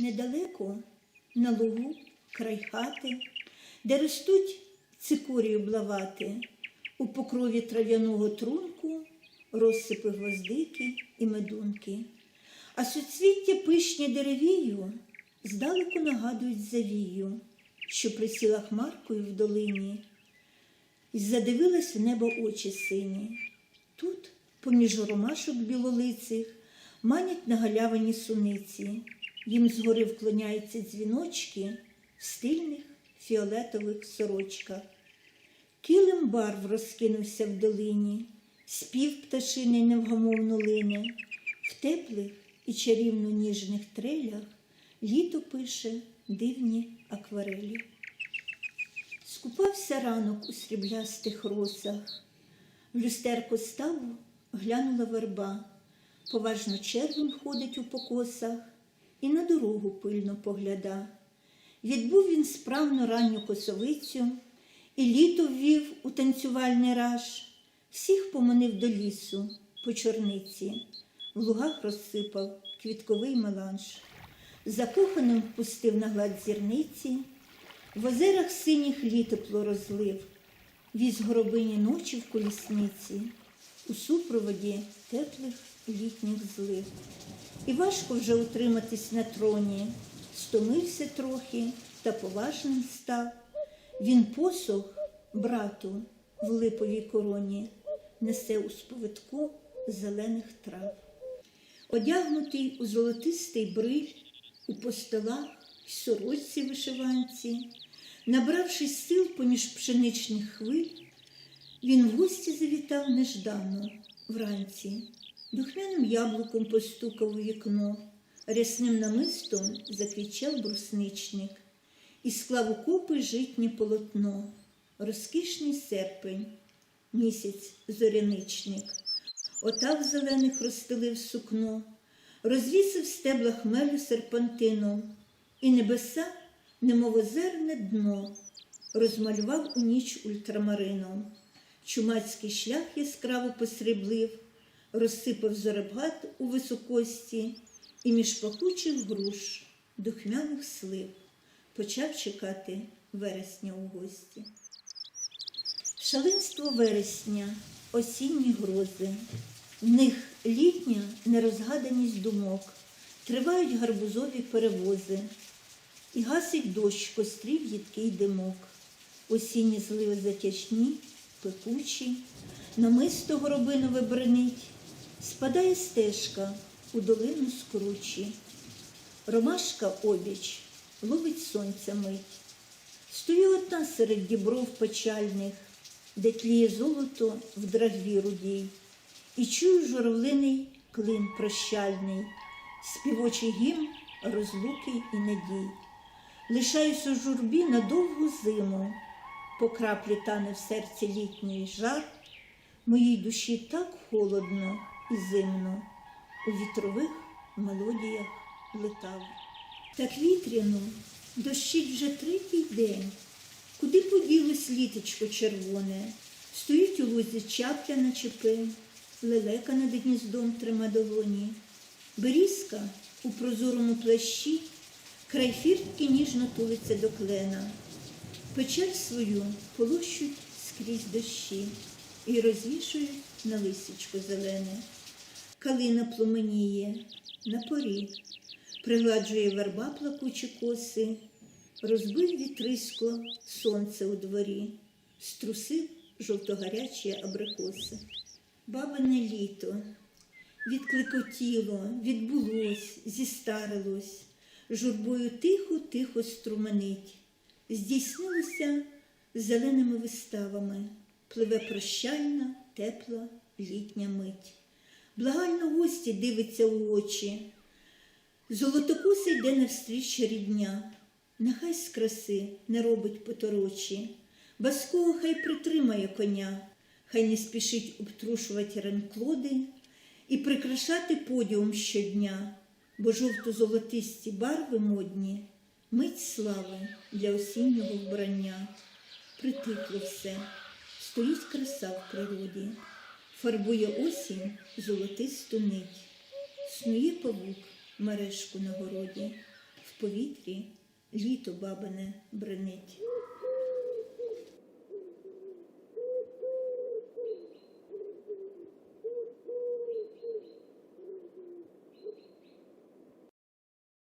Недалеко на лугу край хати, де ростуть цикорії блавати, у покрові трав'яного трунку розсипи гвоздики і медунки. А суцвіття пишні деревію здалеку нагадують завію, що присіла хмаркою в долині, і задивилась в небо очі сині. Тут, поміж ромашок білолицих, манять на галявині суниці. Їм згори вклоняються дзвіночки в стильних фіолетових сорочках. Килим барв розкинувся в долині, спів пташиний невгамовно лине, в теплих і чарівно ніжних трелях літо пише дивні акварелі. Скупався ранок у сріблястих росах, в люстерко ставу глянула верба, поважно червень ходить у покосах і на дорогу пильно погляда. Відбув він справно ранню косовицю, і літо ввів у танцювальний раж, всіх поманив до лісу по чорниці, в лугах розсипав квітковий меланж, закоханим впустив на гладь зірниці, в озерах синіх літепло розлив, віз горобині ночі в колісниці, у супроводі теплих літніх злив. І важко вже утриматись на троні, стомився трохи та поважним став. Він посох брату в липовій короні несе у сповитку зелених трав. Одягнутий у золотистий бриль, у постелах й сорочці вишиванці, набравшись сил поміж пшеничних хвиль, він в гості завітав неждано вранці, духмяним яблуком постукав у вікно, рясним намистом заквічав брусничник і склав у купи житнє полотно, розкішний серпень, місяць зоряничник, отак зелених розстелив сукно, розвісив стебла хмелю серпантином, і небеса, немов озерне дно, розмалював у ніч ультрамарином. Чумацький шлях яскраво посріблив, розсипав зоребгат у високості і між пахучих груш, духмяних слив почав чекати вересня у гості. Шаленство вересня, осінні грози, в них літня нерозгаданість думок, тривають гарбузові перевози, і гасить дощ кострів їдкий димок, осінні зливи затяжні, пекучі, намисто горобинове бренить, спадає стежка у долину скручі, ромашка обіч ловить сонця мить. Стою одна серед дібров печальних, де тліє золото в драгві рудій, і чую журавлиний клин прощальний, співочий гімн розлуки і надій. Лишаюсь у журбі на довгу зиму, по краплі тане в серці літній жар, моїй душі так холодно і зимно, у вітрових мелодіях летав. Так вітряно дощить вже третій день. Куди поділось літочко червоне? Стоїть у лузі чапля на чепи, лелека над гніздом трима долоні. Берізка у прозорому плащі, край фіртки ніжно тулиться до клена. Печаль свою полощуть скрізь дощі і розвішують на лисичко зелене. Калина пломеніє на порі, пригладжує верба плакучі коси, розбив вітрисько сонце у дворі, струсив жовтогарячі абрикоси. Бабине літо відкликотіло, відбулось, зістарилось, журбою тихо-тихо струменить, здійснилося зеленими виставами, пливе прощальна, тепла літня мить. Благально гості дивиться у очі. Золотокуса йде навстріч рідня, нехай з краси не робить поторочі, Басково хай притримає коня, хай не спішить обтрушувати ранклоди і прикрашати подіум щодня, бо жовто-золотисті барви модні, мить слави для осіннього вбрання. Притихло все, стоїть краса в природі, фарбує осінь золотисту нить, снує павук мережку на городі, в повітрі літо бабине бренить.